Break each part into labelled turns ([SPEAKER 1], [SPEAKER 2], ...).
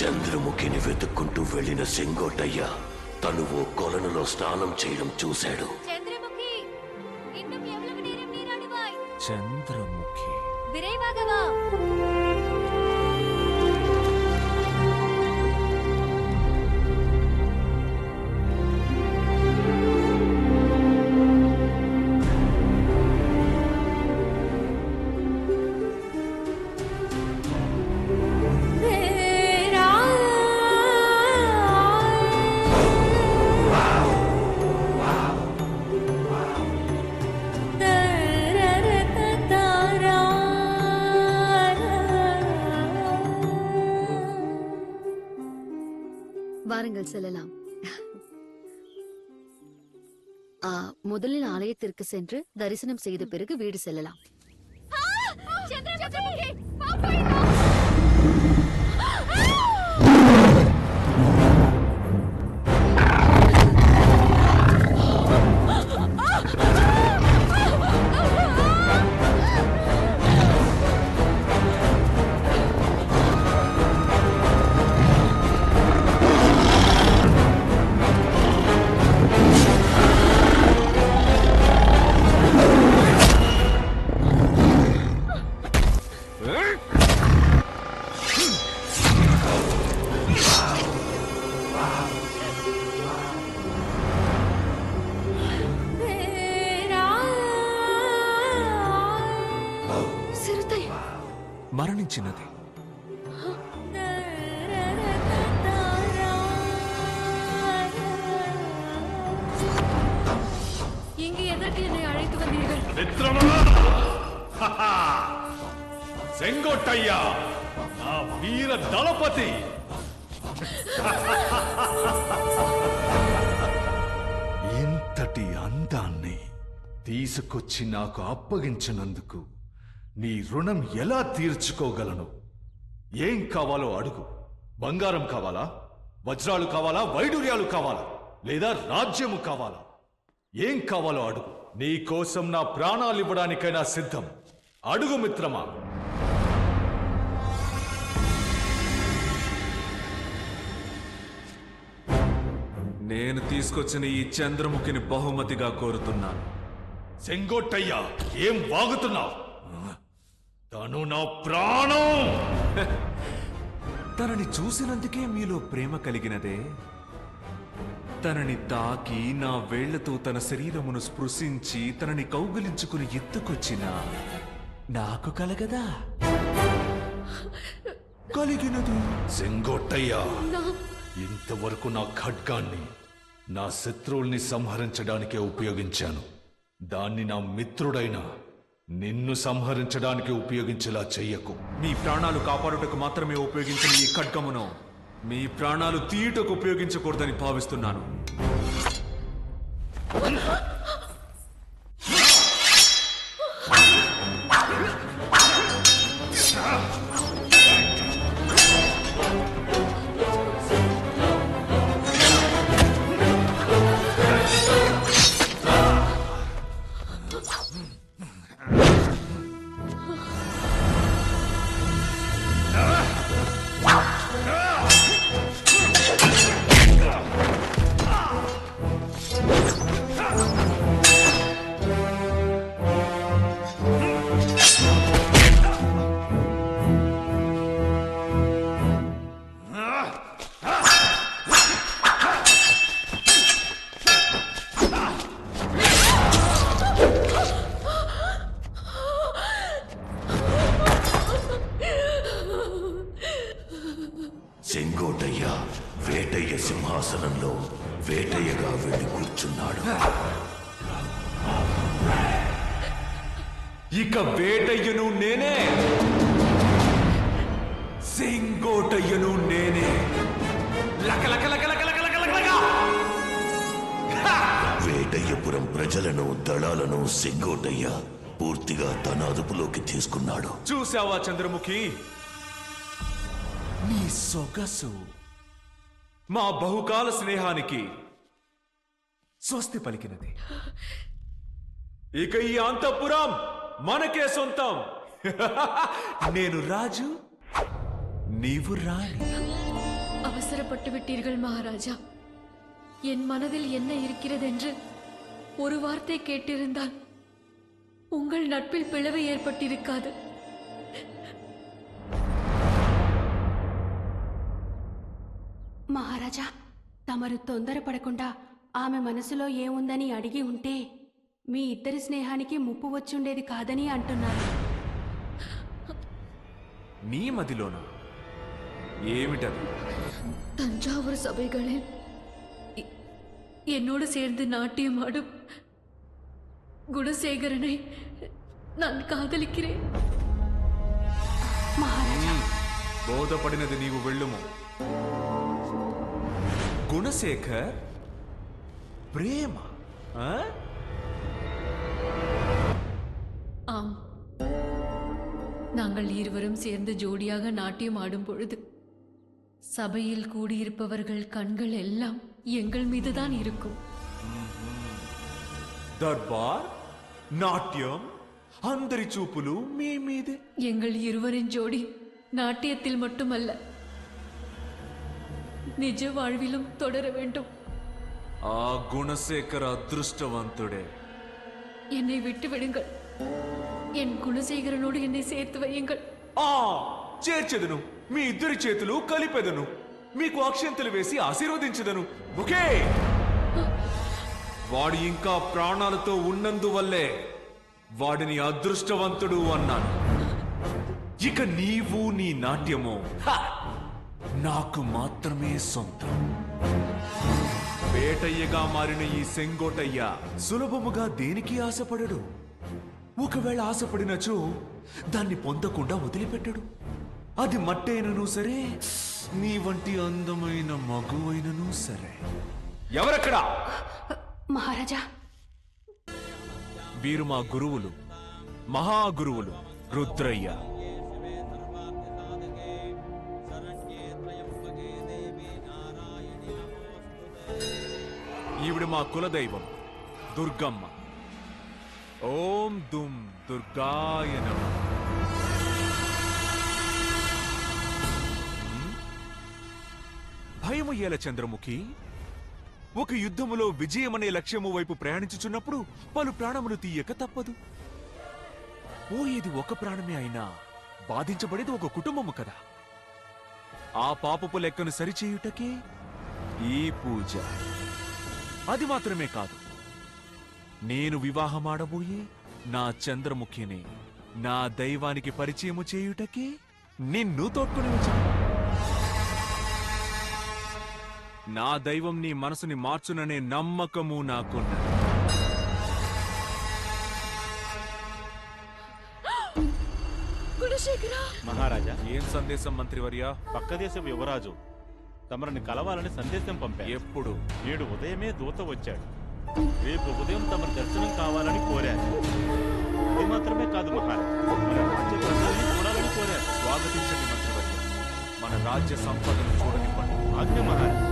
[SPEAKER 1] చంద్రముఖిని వెతుక్కుంటూ వెళ్ళిన సెంగోటయ్య తను ఓ కొలనులో స్నానం చేయడం చూశాడు.
[SPEAKER 2] చంద్రముఖి
[SPEAKER 3] வாருங்கள் செல்லலாம். முதலில் ஆலயத்திற்கு சென்று தரிசனம் செய்த பிறகு வீடு செல்லலாம்.
[SPEAKER 4] சந்திரமுகி பாப்பாயிடா
[SPEAKER 3] சிறுத்தை
[SPEAKER 2] మరణించినది
[SPEAKER 3] இங்கு எதற்கு என்னை அழைத்து வந்தீர்கள்
[SPEAKER 5] మిత్రమా సెంగొట్టయ్య నా వీర దళపతి ఇంతటి అందాన్ని తీసుకొచ్చి నాకు అప్పగించినందుకు నీ రుణం ఎలా తీర్చుకోగలను? ఏం కావాలో అడుగు. బంగారం కావాలా? వజ్రాలు కావాలా? వైడూర్యాలు కావాలా? లేదా రాజ్యము కావాలా? ఏం కావాలో అడుగు. నీ కోసం నా ప్రాణాలు ఇవ్వడానికైనా సిద్ధం. అడుగు మిత్రమా.
[SPEAKER 2] నేను తీసుకొచ్చిన ఈ చంద్రముఖిని బహుమతిగా కోరుతున్నాను.
[SPEAKER 5] సెంగోట్టయ్యా ఏం వాగుతున్నావు? తను నా ప్రాణం!
[SPEAKER 2] తనని చూసినందుకే మీలో ప్రేమ కలిగినదే. తనని తాకి నా వేళ్ళతో తన శరీరమును స్పృశించి తనని కౌగిలించుకుని ఎత్తుకొచ్చిన నాకు కలగదా? కలిగినది.
[SPEAKER 5] సెంగోట్టయ్యా ఇంతవరకు నా ఖడ్గాన్ని నా శత్రువుల్ని సంహరించడానికే ఉపయోగించాను. దాన్ని నా మిత్రుడైన నిన్ను సంహరించడానికి ఉపయోగించేలా చెయ్యకు.
[SPEAKER 2] మీ ప్రాణాలు కాపాడుటకు మాత్రమే ఉపయోగించిన ఈ ఖడ్గమును మీ ప్రాణాలు తీయుటకు ఉపయోగించకూడదని భావిస్తున్నాను. ఇక వేటయ్యను నేనే. సింగోటయ్యను నేనే.
[SPEAKER 1] వేటయ్యపురం ప్రజలను దళాలను సింగోటయ్య పూర్తిగా తన అదుపులోకి తీసుకున్నాడు.
[SPEAKER 2] చూసావా చంద్రముఖి? నీ సొగసు మా బహుకాల స్నేహానికి స్వస్తి పలికినది. ఇక ఈ అంతఃపురం మనకే సొంతం నేను రాజు నీవు రాణి
[SPEAKER 6] அவசரப்பட்டு விட்டீர்கள் மகாராஜா என் மனதில் என்ன இருக்கிறதென்று ஒரு வார்த்தை கேட்டிருந்தால் உங்கள் நட்பில் பிளவு ஏற்பட்டிருக்காது
[SPEAKER 7] మహారాజా తమరు తొందరపడకుండా ఆమె మనసులో ఏముందని అడిగి ఉంటే మీ ఇద్దరి స్నేహానికి ముప్పు వచ్చుండేది కాదని అంటున్నారు
[SPEAKER 2] నీ మదిలోన ఏమిటది
[SPEAKER 6] தஞ்சாவூர் சபைகளில் எ- என்னோடு சேர்ந்து நாட்டியமாடும் குணசேகரனை நான் காதலிக்கிறேன்
[SPEAKER 7] మహారాజా
[SPEAKER 2] బోధపడినది నీవు వెళ్ళుము గుణశేఖర్ ప్రేమ ఆ?
[SPEAKER 6] ஆம் நாங்கள் இருவரும் சேர்ந்து ஜோடியாக நாட்டியம் ஆடும் பொழுது சபையில் கூடியிருப்பவர்கள் கண்கள் எல்லாம் எங்கள் மீதுதான் இருக்கும்
[SPEAKER 2] దర్బార్ నాట్యం అందరి చూపులు మీ మీదే
[SPEAKER 6] எங்கள் இருவரின் ஜோடி நாட்டியத்தில் மட்டுமல்ல நிஜ வாழ்விலும் தொடர வேண்டும்
[SPEAKER 2] ఆ గుణశేఖర అదృష్టవంతుడే
[SPEAKER 6] என்னை விட்டு விடுங்கள் என் குணசேகரனோடு என்னை சேர்த்து வையுங்கள்
[SPEAKER 2] ఆ చేర్చెదను మీ ఇద్దరి చేతులు కలిపెదను మీకు అక్షంతలు వేసి ఆశీర్వదించదను ఓకే వాడు ఇంకా ప్రాణాలతో ఉన్నందువల్లే వాడిని అదృష్టవంతుడు అన్నాను ఇక నీవు నీ నాట్యము హ! నాకు మాత్రమే సొంతం వేటయ్యగా మారిన ఈ సెంగోటయ్య సులభముగా దేనికి ఆశపడడు? ఒకవేళ ఆశపడినచో దాన్ని పొందకుండా వదిలిపెట్టడు. అది మట్టైనను సరే నీ వంటి అందమైన మగువైనను సరే. ఎవరక్కడా?
[SPEAKER 7] మహారాజా.
[SPEAKER 2] వీరు మా గురువులు మహాగురువులు రుద్రయ్య. ఈవిడ మా కులదైవం దుర్గమ్మ. ఓం దుమ్ దుర్గాయ భయము ఏల చంద్రముఖి? ఒక యుద్ధములో విజయమనే లక్ష్యము వైపు ప్రయాణించుచున్నప్పుడు పలు ప్రాణములు తీయక తప్పదు. పోయేది ఒక ప్రాణమే అయినా బాధించబడేది ఒక కుటుంబము కదా. ఆ పాపపు లెక్కను సరిచేయుటకే ఈ పూజ. అది మాత్రమే కాదు. నేను వివాహమాడబోయే నా చంద్రముఖిని నా దైవానికి పరిచయము చేయుటకి నిన్ను తోడ్కొని వచ్చాను. నా దైవం నీ మనసుని మార్చుననే నమ్మకము
[SPEAKER 6] నాకున్న
[SPEAKER 8] మహారాజా
[SPEAKER 2] ఏం సందేశం మంత్రివర్య?
[SPEAKER 8] పక్క దేశం యువరాజు. తమరిని కలవాలని సందేశం పంపారు.
[SPEAKER 2] ఎప్పుడు?
[SPEAKER 8] నేడు ఉదయమే దూత వచ్చాడు. రేపు ఉదయం తమ దర్శనం కావాలని కోరారు. ఇది మాత్రమే కాదు మహారాజా మన రాజ్య ప్రజల్ని చూడాలని కోరారు.
[SPEAKER 2] స్వాగతించండి మంత్రివర్య మన రాజ్య సంపదను చూడనివ్వండి.
[SPEAKER 8] ఆజ్ఞ మహారాజా.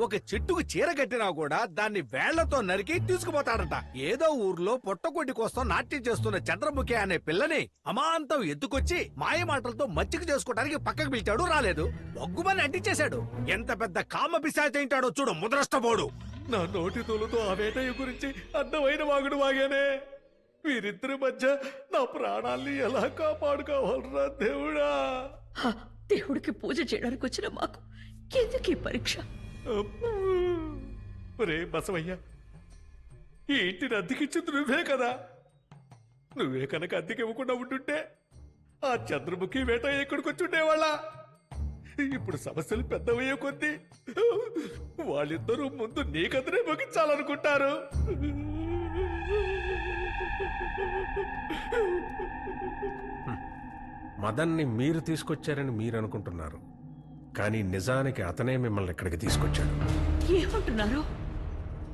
[SPEAKER 9] ఒక చెట్టుకు చీర కట్టినా కూడా దాన్ని వేళ్ళతో నరికి తీసుకుపోతాడట. ఏదో ఊర్లో పొట్టకొడ్డి కోసం నాట్యం చేస్తున్న చంద్రముఖి అనే పిల్లని అమాంతం ఎత్తుకొచ్చి మాయ మాటలతో మచ్చిక చేసుకోవడానికి పక్కకు పిలిచాడు రాలేదు. ఒగ్గుమని అంటించేశాడు. ఎంత పెద్ద కామ పిశాచయింటాడో చూడు ముద్రష్టపోడు నా నోటి తోలుతో ఆ వేటయ్య గురించి అర్థమైన వాగుడు వాగానే. వీరిద్దరి మధ్య నా ప్రాణాల్ని ఎలా కాపాడుకోవాలరా దేవుడా?
[SPEAKER 10] దేవుడికి పూజ చేయడానికి వచ్చిన మాకు. ఎందుకు ఈ పరీక్ష?
[SPEAKER 9] రే బసవయ్య ఈ ఇంటిని అద్దెకిచ్చింది నువ్వే కదా. నువ్వే కనుక అద్దెకి ఇవ్వకుండా ఉంటుంటే ఆ చంద్రముఖి వేట ఎక్కడికి వచ్చి ఇప్పుడు సమస్యలు పెద్దవయ్యే కొద్దీ వాళ్ళిద్దరూ ముందు నీకతనే ముగించాలనుకుంటారు.
[SPEAKER 11] మదన్ని మీరు తీసుకొచ్చారని మీరు అనుకుంటున్నారు కానీ నిజానికి అతనే మిమ్మల్ని ఇక్కడికి తీసుకొచ్చాడు.
[SPEAKER 10] ఏమంటున్నారు?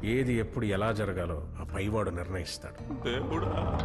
[SPEAKER 11] ఏది ఎప్పుడు ఎలా జరగాలో ఆ పైవాడు నిర్ణయిస్తాడు.
[SPEAKER 9] దేవుడా.